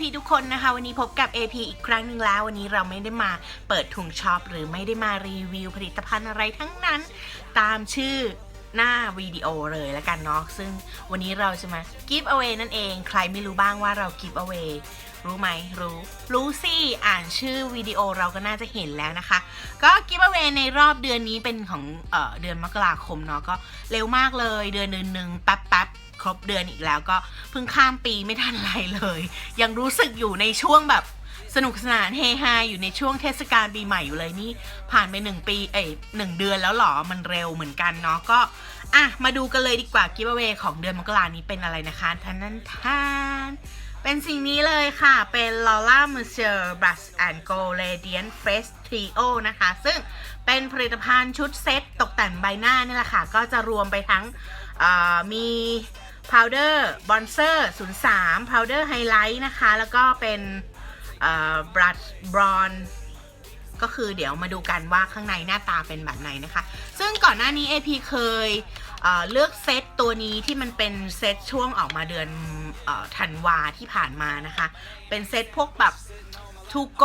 AP ทุกคนนะคะ วันนี้พบกับ AP อีกครั้งหนึ่งแล้ว วันนี้เราไม่ได้มาเปิดถุงช็อปหรือไม่ได้มารีวิวผลิตภัณฑ์อะไรทั้งนั้น ตามชื่อหน้าวิดีโอเลยแล้วกันเนาะซึ่งวันนี้เราจะมา give away นั่นเอง ใครไม่รู้บ้างว่าเรา give away รู้ไหมรู้ รู้สิ อ่านชื่อวิดีโอเราก็น่าจะเห็นแล้วนะคะ ก็ give away ในรอบเดือนนี้เป็นของเออเดือนมกราคมเนาะก็เร็วมากเลยเดือนนึงหนึ่งแป๊บแป๊บ ครบเดือนอีกแล้วก็เพิ่งข้ามปีไม่ทันไรเลย ยังรู้สึกอยู่ในช่วงแบบสนุกสนานเฮฮาอยู่ในช่วงเทศกาลปีใหม่อยู่เลยนี่ผ่านไปหนึ่งปีเอ้ยหนึ่งเดือนแล้วหรอมันเร็วเหมือนกันเนาะก็อะมาดูกันเลยดีกว่ากิฟต์เวของเดือนมกรานี้เป็นอะไรนะคะทันนั้นท่านเป็นสิ่งนี้เลยค่ะ เป็น Laura Mercier Brush and Go Radiant Face Trio นะคะ ซึ่งเป็นผลิตภัณฑ์ชุดเซ็ตตกแต่งใบหน้านี่แหละค่ะ ก็จะรวมไปทั้งมี powder bronzer 03 powder highlight นะคะ แล้วก็เป็นเอ่อ brush bronze ก็คือเดี๋ยวมาดูกันว่าข้างในหน้าตาเป็นแบบไหนนะคะ ซึ่งก่อนหน้านี้ AP เคยเเลือกเซตตัวนี้ที่มันเป็นเซตช่วงออกมาเดือนธันวาที่ผ่านมานะคะ เป็นเซตพวกแบบทูโก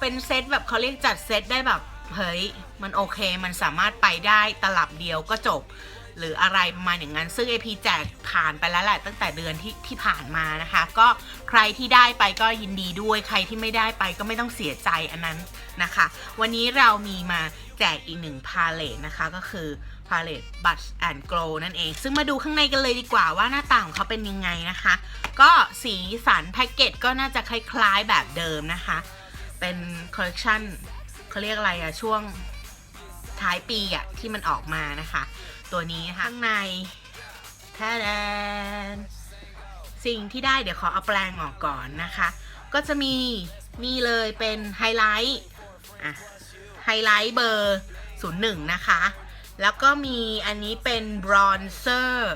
เป็นเซตแบบเขาเรียกจัดเซตได้แบบ เฮ้ย มันโอเค มันสามารถไปได้ตลับเดียวก็จบ หรืออะไรประมาณอย่างนั้น ซึ่ง AP แจกผ่านไปแล้วแหละตั้งแต่เดือนที่ที่ผ่านมานะคะ ก็ใครที่ได้ไปก็ยินดีด้วยใครที่ไม่ได้ไปก็ไม่ต้องเสียใจอันนั้นนะคะ วันนี้เรามีมาแจกอีกหนึ่งพาเลตนะคะก็คือพาเลตบัตแอนด์โกลนั่นเอง ซึ่งมาดูข้างในกันเลยดีกว่าว่าหน้าตาของเขาเป็นยังไงนะคะ ก็สีสันแพ็กเกจก็น่าจะคล้ายๆแบบเดิมนะคะ เป็นคอลเลคชันเขาเรียกอะไรอะช่วงท้ายปีอะที่มันออกมานะคะ ตัวนี้นะคะข้างในแท้แดนสิ่งที่ได้เดี๋ยวขอเอาแปลงออกก่อนนะคะ ก็จะมีนี่เลยเป็นไฮไลท์อะไฮไลท์เบอร์ 01 นะคะ แล้วก็มีอันนี้เป็นบรอนเซอร์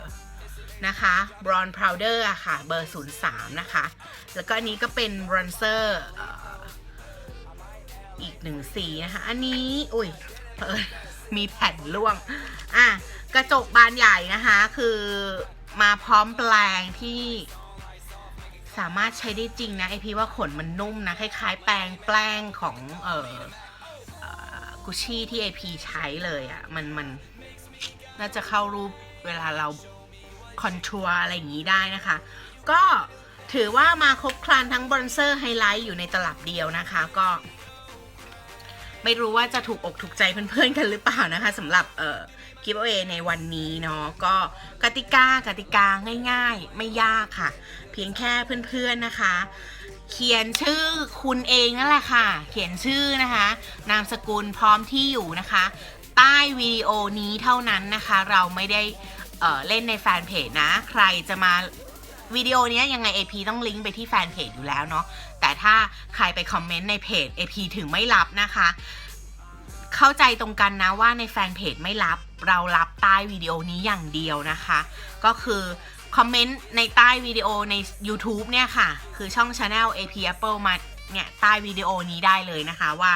นะคะบรอนพาวเดอร์อะค่ะ เบอร์ 03 นะคะ แล้วก็อันนี้ก็เป็นบรอนเซอร์อีกหนึ่งสีนะคะ อันนี้ อุ้ยเผอิญ มีแผ่นร่วง อะ กระจกบานใหญ่นะคะ คือมาพร้อมแปลงที่สามารถใช้ได้จริงนะไอพี่ว่าขนมันนุ่มนะ คล้ายๆ แปลงแปลงของเออกุชชี่ที่ไอพีใช้เลยอะ่ะ มันมันน่าจะเข้ารูปเวลาเราคอนทัวร์อะไรอย่างนี้ได้นะคะ ก็ถือว่ามาครบครันทั้งบรอนเซอร์ไฮไลท์อยู่ในตลับเดียวนะคะ ก็ ไม่รู้ว่าจะถูกอกถูกใจเพื่อนๆกันหรือเปล่านะคะสำหรับเอ่อกิฟต์เอในวันนี้เนาะก็กติกากติกาง่ายๆ ไม่ยากค่ะ เพียงแค่เพื่อนๆนะคะ เขียนชื่อคุณเองนั่นแหละค่ะ เขียนชื่อนะคะ นามสกุลพร้อมที่อยู่นะคะ ใต้วิดีโอนี้เท่านั้นนะคะ เราไม่ได้เอ่อเล่นในแฟนเพจนะ ใครจะมาวิดีโอนี้ยยังไง AP ต้องลิงก์ไปที่แฟนเพจอยู่แล้วเนาะ แต่ถ้าใครไปคอมเมนต์ในเพจ AP ถึงไม่รับนะคะ เข้าใจตรงกันนะว่าในแฟนเพจไม่รับเรารับใต้วิดีโอนี้อย่างเดียวนะคะ ก็คือคอมเมนต์ในใต้วิดีโอใน YouTube เนี่ยค่ะ คือช่อง Channel AP Apple มาเนี่ยใต้วิดีโอนี้ได้เลยนะคะว่า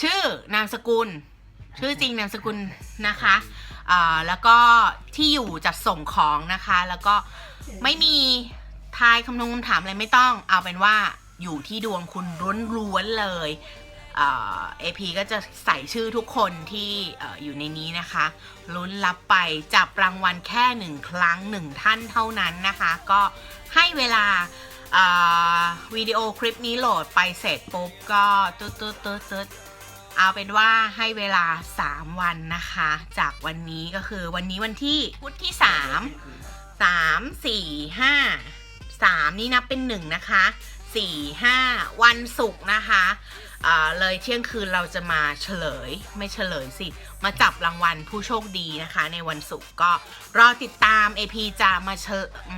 ชื่อนามสกุล ชื่อจริงนามสกุลนะคะแล้วก็ที่อยู่จัดส่งของนะคะ แล้วก็ไม่มี ทายคำนงคำถามอะไรไม่ต้อง เอาเป็นว่าอยู่ที่ดวงคุณล้วนๆเลยเอ่อ AP ก็จะใส่ชื่อทุกคนที่ออยู่ในนี้นะคะลุ้นรับไปจับรางวัลแค่หนึ่งครั้งหนึ่งท่านเท่านั้นนะคะ ก็ให้เวลาวิดีโอคลิปนี้โหลดไปเสร็จปุ๊บก็ตึ๊ดตึ๊ดตึ๊ดตึ๊ดเอาเป็นว่าให้เวลา 3 วันนะคะ จากวันนี้ก็คือวันนี้วันที่พุธที่ 3 3 4 5 3 นี่นับเป็น 1 นะคะ 4 5 วันศุกร์นะคะอ่าเลยเที่ยงคืนเราจะมาเฉลย ไม่เฉลยสิ มาจับรางวัลผู้โชคดีนะคะ ในวันศุกร์ก็รอติดตาม AP จะมาเฉ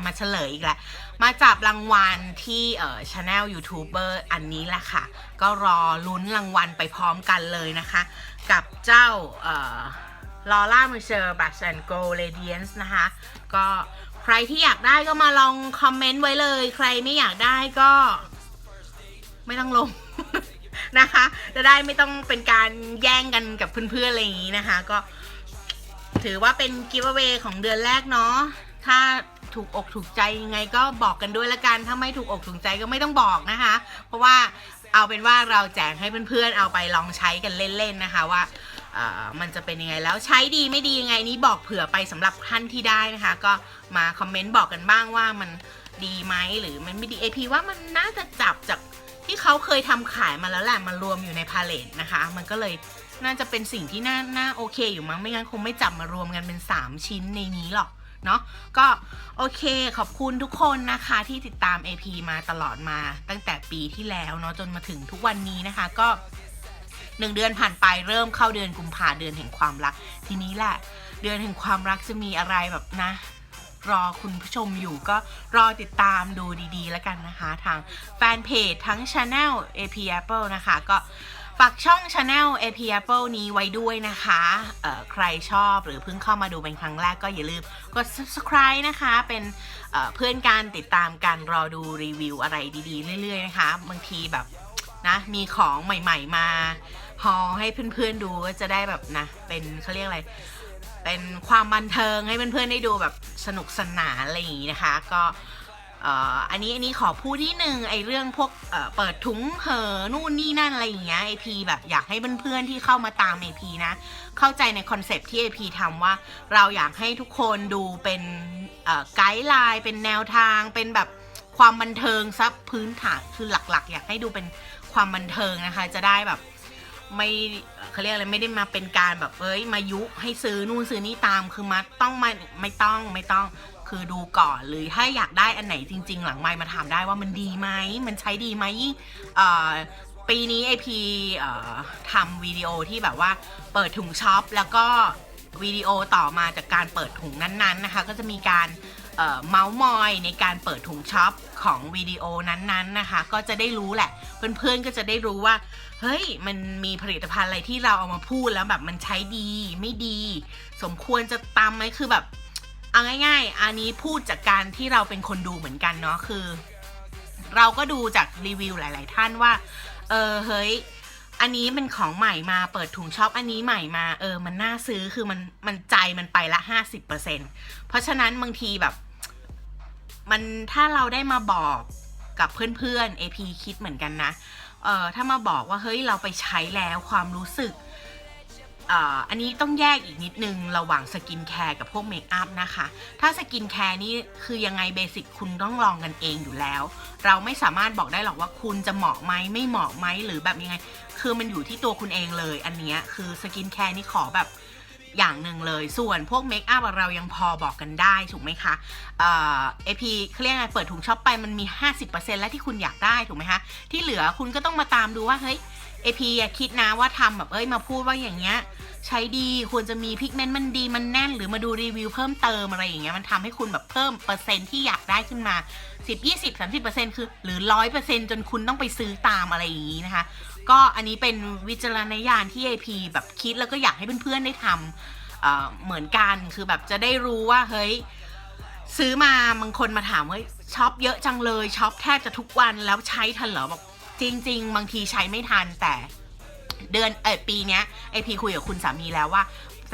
มาเฉลยอีกแหละ มาจับรางวัลที่เอ่อช anel ยูทูบเบอร์อันนี้แหละค่ะ ก็รอลุ้นรางวัลไปพร้อมกันเลยนะคะ กับเจ้าเอ่อลอร่ามือเชอร์บัตแอนโกลเรเดียนส์นะคะ ก็ ใครที่อยากได้ก็มาลองคอมเมนต์ไว้เลย ใครไม่อยากได้ก็ ไม่ต้องลง นะคะ จะได้ไม่ต้องเป็นการแย่งกันกับเพื่อนๆอะไรอย่างนี้นะคะ ก็ ถือว่าเป็นกิฟต์เวของเดือนแรกเนาะถ้าถูกอกถูกใจยังไงก็บอกกันด้วยละกัน ถ้าไม่ถูกอกถูกใจก็ไม่ต้องบอกนะคะ เพราะว่าเอาเป็นว่าเราแจกให้เพื่อนๆ เอาไปลองใช้กันเล่นๆนะคะว่า มันจะเป็นยังไงแล้วใช้ดีไม่ดียังไงนี้บอกเผื่อไปสำหรับท่านที่ได้นะคะ ก็มาคอมเมนต์บอกกันบ้างว่ามันดีไหมหรือมันไม่ดี AP ว่ามันน่าจะจับจากที่เขาเคยทำขายมาแล้วแหละมารวมอยู่ในพาเลตนะคะ มันก็เลยน่าจะเป็นสิ่งที่น่าน่าโอเคอยู่มั้งไม่งั้นคงไม่จับมารวมกันเป็น 3 ชิ้นในนี้หรอกเนาะก็โอเคขอบคุณทุกคนนะคะที่ติดตาม AP มาตลอดมาตั้งแต่ปีที่แล้วเนาะจนมาถึงทุกวันนี้นะคะ ก็ หนึ่งเดือนผ่านไปเริ่มเข้าเดือนกุมภาเดือนแห่งความรัก ทีนี้แหละ เดือนแห่งความรักจะมีอะไรแบบนะ รอคุณผู้ชมอยู่ก็รอติดตามดูดีๆ แล้วกันนะคะ ทางแฟนเพจทั้ง Channel AP Apple นะคะ ก็ฝากช่อง Channel AP Apple นี้ไว้ด้วยนะคะใครชอบหรือเพิ่งเข้ามาดูเป็นครั้งแรกก็อย่าลืมกด subscribe นะคะ เป็นเเพื่อนการติดตามกันรอดูรีวิวอะไรดีๆ เรื่อยๆ นะคะ บางทีแบบ นะมีของใหม่ ๆ มาฮอให้เพื่อนๆดูก็จะได้แบบนะ เป็นเขาเรียกอะไร เป็นความบันเทิงให้เพื่อนๆได้ดูแบบสนุกสนานอะไรอย่างนี้นะคะ ก็อันนี้อันนี้ขอพูดที่หนึ่งไอเรื่องพวกเปิดถุงเหอนู่นนี่นั่นอะไรอย่างเงี้ยไอพีแบบอยากให้เพื่อนๆที่เข้ามาตามไอพีนะ เข้าใจในคอนเซปที่ไอพีทำว่าเราอยากให้ทุกคนดูเป็นไกด์ไลน์เป็นแนวทางเป็นแบบความบันเทิงซับพื้นฐานคือหลักๆ อยากให้ดูเป็น ความบันเทิงนะคะ จะได้แบบไม่เขาเรียกอะไรไม่ได้มาเป็นการแบบเอ้ยมายุให้ซื้อนู่นซื้อนี่ตามคือมาต้องมาไม่ต้องไม่ต้องคือดูก่อนหรือถ้าอยากได้อันไหนจริง ๆ หลังไมมาถามได้ว่ามันดีไหมมันใช้ดีไหมยิ่งปีนี้ไอพีทำวิดีโอที่แบบว่าเปิดถุงช็อปแล้วก็วิดีโอต่อมาจากการเปิดถุงนั้นๆนะคะ ก็จะมีการ เมาส์มอยในการเปิดถุงช็อปของวิดีโอนั้นๆนะคะ ก็จะได้รู้แหละ เพื่อนๆก็จะได้รู้ว่า เฮ้ย มันมีผลิตภัณฑ์อะไรที่เราเอามาพูดแล้วแบบมันใช้ดีไม่ดี สมควรจะตามไหมคือแบบ เอาง่ายๆ อันนี้พูดจากการที่เราเป็นคนดูเหมือนกันเนาะคือ เราก็ดูจากรีวิวหลาย ๆ ท่านว่า เออเฮ้ย อันนี้เป็นของใหม่มาเปิดถุงช็อปอันนี้ใหม่มาเออมันน่าซื้อคือมันมันใจมันไปละห้าสิบเปอร์เซ็นเพราะฉะนั้นบางทีแบบ มันถ้าเราได้มาบอกกับเพื่อนๆ AP คิดเหมือนกันนะเออถ้ามาบอกว่าเฮ้ยเราไปใช้แล้วความรู้สึก อันนี้ต้องแยกอีกนิดนึงระหว่างสกินแคร์กับพวกเมคอัพนะคะ ถ้าสกินแคร์นี่คือยังไงเบสิกคุณต้องลองกันเองอยู่แล้ว เราไม่สามารถบอกได้หรอกว่าคุณจะเหมาะไหมไม่เหมาะไหมหรือแบบยังไง คือมันอยู่ที่ตัวคุณเองเลย อันเนี้ยคือสกินแคร์นี่ขอแบบอย่างหนึ่งเลย ส่วนพวกเมคอัพเรายังพอบอกกันได้ ถูกไหมคะ เอ่อเอพีเขาเรียกไงเปิดถุงช็อปไปมันมี 50%แล้วที่คุณอยากได้ ถูกไหมคะ ที่เหลือคุณก็ต้องมาตามดูว่า เฮ้ย เอพีอย่าคิดนะว่าทำแบบเอ้ยมาพูดว่าอย่างเงี้ยใช้ดีควรจะมีพิกเมนต์มันดีมันแน่น หรือมาดูรีวิวเพิ่มเติมอะไรอย่างเงี้ยมันทำให้คุณแบบเพิ่มเปอร์เซ็นต์ที่อยากได้ขึ้นมา 10 20 30คือหรือ 100จนคุณต้องไปซื้อตามอะไรอย่างงี้นะคะ ก็อันนี้เป็นวิจารณญาณที่ AP แบบคิดแล้วก็อยากให้เพื่อนๆได้ทำเเหมือนกันคือแบบจะได้รู้ว่าเฮ้ยซื้อมาบางคนมาถามว่าช็อปเยอะจังเลยช็อปแทบจะทุกวันแล้วใช้ทันเหรอบอก จริง ๆ บางทีใช้ไม่ทันแต่เดือนเออปีเนี้ยไอพีคุยกับคุณสามีแล้วว่า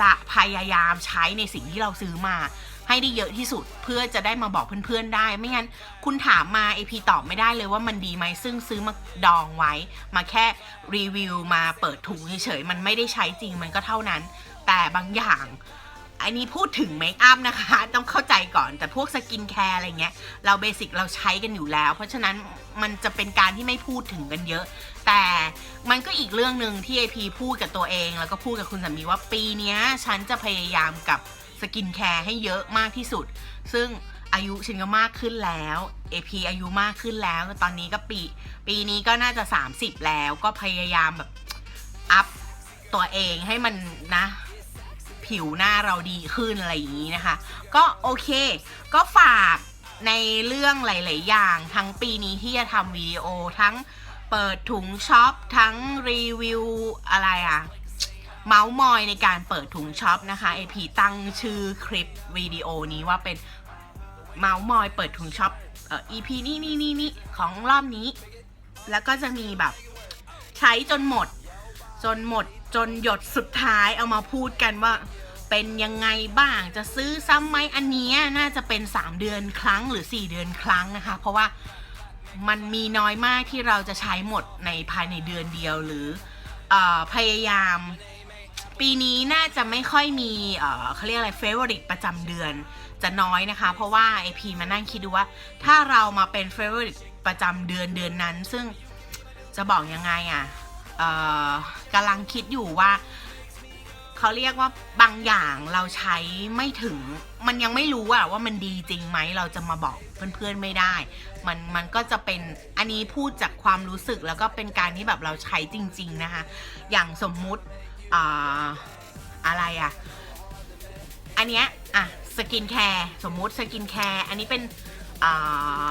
จะพยายามใช้ในสิ่งที่เราซื้อมา ให้ได้เยอะที่สุดเพื่อจะได้มาบอกเพื่อนๆได้ ไม่งั้นคุณถามมาไอพีตอบไม่ได้เลยว่ามันดีไหมซึ่งซื้อมาดองไว้ มาแค่รีวิวมาเปิดถุงเฉยๆมันไม่ได้ใช้จริงมันก็เท่านั้น แต่บางอย่าง อันนี้พูดถึงเมคอัพนะคะ ต้องเข้าใจก่อนแต่พวกสกินแคร์อะไรเงี้ย เราเบสิกเราใช้กันอยู่แล้ว เพราะฉะนั้นมันจะเป็นการที่ไม่พูดถึงกันเยอะ แต่มันก็อีกเรื่องหนึ่งที่ไอพีพูดกับตัวเอง แล้วก็พูดกับคุณสามีว่าปีนี้ฉันจะพยายามกับสกินแคร์ให้เยอะมากที่สุด ซึ่งอายุฉันก็มากขึ้นแล้วเอพีอายุมากขึ้นแล้ว ตอนนี้ก็ปี ปีนี้ก็น่าจะ 30 แล้วก็พยายามแบบอัพตัวเองให้มันนะ ผิวหน้าเราดีขึ้นอะไรอย่างนี้นะคะ ก็โอเค ก็ฝากในเรื่องหลาย ๆ อย่าง ทั้งปีนี้ที่จะทำวิดีโอทั้งเปิดถุงช็อปทั้งรีวิวอะไรอะเมาส์มอยในการเปิดถุงช็อปนะคะเอพีตั้งชื่อคลิปวิดีโอนี้ว่าเป็นเมาส์มอยเปิดถุงช็อปเอ่อ EP นี่นี่นี่นี่ของรอบนี้ แล้วก็จะมีแบบใช้จนหมด จนหมด จนหยดสุดท้ายเอามาพูดกันว่า เป็นยังไงบ้างจะซื้อซ้ำไหมอันนี้น่าจะเป็น 3 เดือนครั้งหรือ 4 เดือนครั้งนะคะ เพราะว่ามันมีน้อยมากที่เราจะใช้หมดในภายในเดือนเดียวหรืออพยายาม ปีนี้น่าจะไม่ค่อยมีเขาเรียกอะไรเฟเวอริตประจำเดือนจะน้อยนะคะ เพราะว่าไอพีมานั่งคิดดูว่า ถ้าเรามาเป็นเฟเวอริตประจำเดือนเดือนนั้น ซึ่งจะบอกยังไงอะ่ะ กำลังคิดอยู่ว่าเขาเรียกว่าบางอย่างเราใช้ไม่ถึง มันยังไม่รู้อะว่ามันดีจริงไหมเราจะมาบอกเพื่อนๆไม่ได้ มันมันก็จะเป็นอันนี้พูดจากความรู้สึกแล้วก็เป็นการที่แบบเราใช้จริง ๆนะคะ อย่างสมมุติอ่าอะไรอะอันเนี้ยอะสกินแคร์สมมุติสกินแคร์อันนี้เป็นอ่า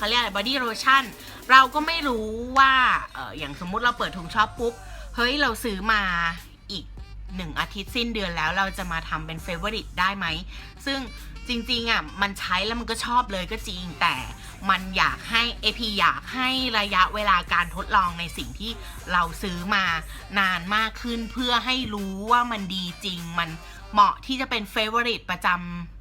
เขาเรียกอะไรบอดี้โลชั่นเราก็ไม่รู้ว่าเอออย่างสมมุติเราเปิดถุงช็อปปุ๊บ เฮ้ยเราซื้อมาอีกหนึ่งอาทิตย์สิ้นเดือนแล้วเราจะมาทำเป็นเฟเวอริตได้ไหม ซึ่งจริงๆอะมันใช้แล้วมันก็ชอบเลยก็จริงแต่มันอยากให้ AP อยากให้ระยะเวลาการทดลองในสิ่งที่เราซื้อมานานมากขึ้นเพื่อให้รู้ว่ามันดีจริง มันเหมาะที่จะเป็นเฟเวอริตประจำ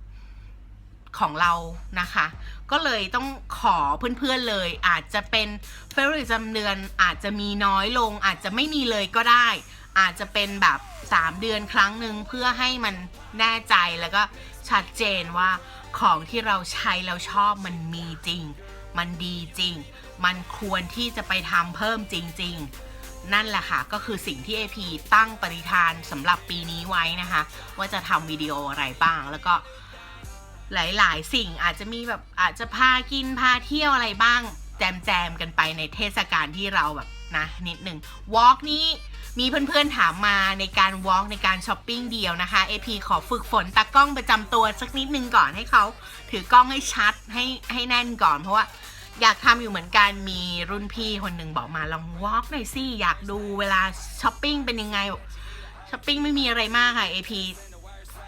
ของเรานะคะ ก็เลยต้องขอเพื่อนๆเลย อาจจะเป็นเฟเวอริตจำเดือนอาจจะมีน้อยลง อาจจะไม่มีเลยก็ได้ อาจจะเป็นแบบ 3 เดือนครั้งหนึ่งเพื่อให้มันแน่ใจแล้วก็ชัดเจนว่าของที่เราใช้แล้วชอบมันมีจริง มันดีจริง มันควรที่จะไปทำเพิ่มจริง ๆนั่นแหละค่ะ ก็คือสิ่งที่ AP ตั้งปณิธานสำหรับปีนี้ไว้นะคะ ว่าจะทำวิดีโออะไรบ้างแล้วก็ หลาย ๆ สิ่งอาจจะมีแบบอาจจะพากินพาเที่ยวอะไรบ้าง แจมๆกันไปในเทศกาลที่เราแบบนะนิดหนึ่งวอล์กนี้มีเพื่อนๆถามมาในการวอล์กในการช้อปปิ้งเดียวนะคะ AP ขอฝึกฝนตากล้องประจำตัวสักนิดนึงก่อนให้เขาถือกล้องให้ชัดให้ให้แน่นก่อน เพราะว่าอยากทำอยู่เหมือนกันมีรุ่นพี่คนหนึ่งบอกมาลองวอล์กหน่อยสิอยากดูเวลาช้อปปิ้งเป็นยังไงช้อปปิ้งไม่มีอะไรมากค่ะ AP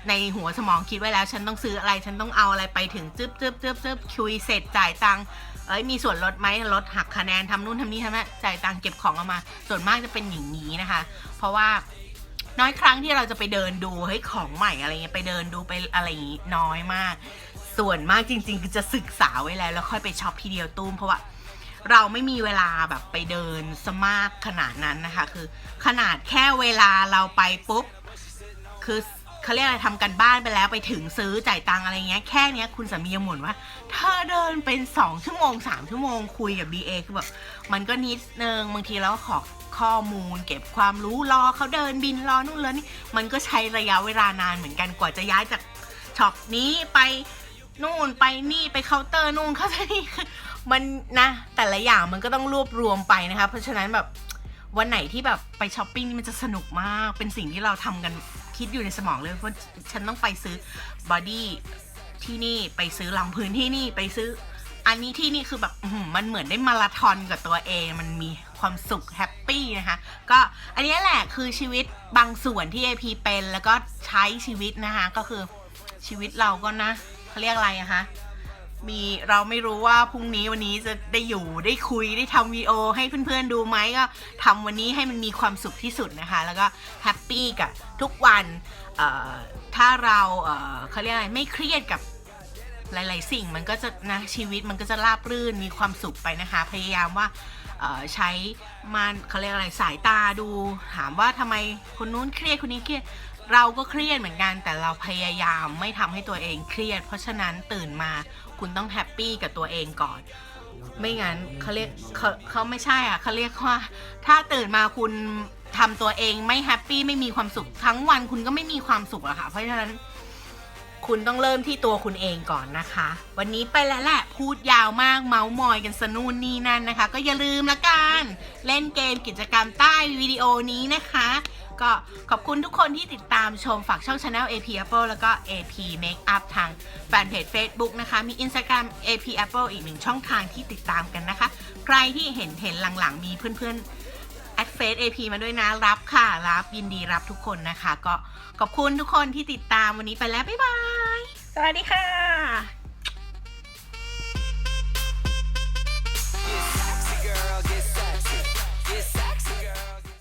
ในหัวสมองคิดไว้แล้ว ฉันต้องซื้ออะไรฉันต้องเอาอะไรไปถึงจึ๊บจึ๊บจึ๊บจึ๊บคุยเสร็จจ่ายตังค์เอ้ยมีส่วนลดไหมลดหักคะแนนทำนู่นทำนี่ทำนั่นจ่ายตังค์เก็บของเอามา ส่วนมากจะเป็นอย่างนี้นะคะ เพราะว่าน้อยครั้งที่เราจะไปเดินดูเฮ้ยของใหม่อะไรเงี้ยไปเดินดูไปอะไรอย่างงี้น้อยมาก ส่วนมากจริง ๆ คือจะศึกษาไว้แล้ว แล้วค่อยไปช็อปทีเดียวตุ้มเพราะว่าเราไม่มีเวลาแบบไปเดินสมากขนาดนั้นนะคะ คือขนาดแค่เวลาเราไปปุ๊บคือ เขาเรียกอะไรทำกันบ้านไปแล้วไปถึงซื้อจ่ายตังอะไรเงี้ยแค่เนี้ยคุณสามียังหมุนว่าเธอเดินเป็น2ชั่วโมง3ชั่วโมงคุยกับ BA คือแบบมันก็นิดนึงบางทีเราก็ขอข้อมูล เก็บความรู้รอเขาเดินบินรอนู่นเลยนี่มันก็ใช้ระยะเวลานานเหมือนกันกว่าจะย้ายจากช็อปนี้ไปนู่นไปนี่ไปเคาน์เตอร์นู่นเคาน์เตอร์นี่มันนะแต่ละอย่างมันก็ต้องรวบรวมไปนะคะเพราะฉะนั้นแบบ วันไหนที่แบบไปช้อปปิ้งนี่มันจะสนุกมาก เป็นสิ่งที่เราทำกันคิดอยู่ในสมองเลยว่าฉันต้องไปซื้อบอดี้ที่นี่ไปซื้อรองพื้นที่นี่ไปซื้อ อันนี้ที่นี่คือแบบมันเหมือนได้มาราธอนกับตัวเอง มันมีความสุขแฮปปี้นะคะ ก็อันนี้แหละคือชีวิตบางส่วนที่ AP เป็นแล้วก็ใช้ชีวิตนะคะ ก็คือชีวิตเราก็นะเขาเรียกอะไรอะคะ มีเราไม่รู้ว่าพรุ่งนี้วันนี้จะได้อยู่ได้คุยได้ทำวีดีโอให้เพื่อนๆดูไหมก็ทำวันนี้ให้มันมีความสุขที่สุดนะคะ แล้วก็แฮปปี้กับทุกวันถ้าเราเขาเรียกอะไรไม่เครียดกับหลาย ๆ สิ่งมันก็จะนะชีวิตมันก็จะราบรื่นมีความสุขไปนะคะ พยายามว่าใช้มันเขาเรียกอะไรสายตาดู ถามว่าทำไมคนนู้นเครียดคนนี้เครียด เราก็เครียดเหมือนกันแต่เราพยายามไม่ทำให้ตัวเองเครียด เพราะฉะนั้นตื่นมาคุณต้องแฮปปี้กับตัวเองก่อน ไม่งั้นเขาเรียกเขาเขาไม่ใช่อะเขาเรียกว่า ถ้าตื่นมาคุณทำตัวเองไม่แฮปปี้ไม่มีความสุขทั้งวันคุณก็ไม่มีความสุขอะค่ะ เพราะฉะนั้นคุณต้องเริ่มที่ตัวคุณเองก่อนนะคะ วันนี้ไปแล้วแหละ พูดยาวมากเมาส์มอยกันสนูนนี่นั่นนะคะ ก็อย่าลืมละกัน เล่นเกมกิจกรรมใต้วิดีโอนี้นะคะ ก็ขอบคุณทุกคนที่ติดตามชมฝากช่อง Channel AP Apple แล้วก็ AP Makeup ทางแฟนเพจ Facebook นะคะ มี Instagram AP Apple อีกหนึ่งช่องทางที่ติดตามกันนะคะ ใครที่เห็นเห็นหลังๆ มีเพื่อนๆแอดเฟซ AP มาด้วยนะ รับค่ะ รับยินดีรับทุกคนนะคะ ก็ขอบคุณทุกคนที่ติดตามวันนี้ไปแล้ว บ๊ายบาย สวัสดีค่ะ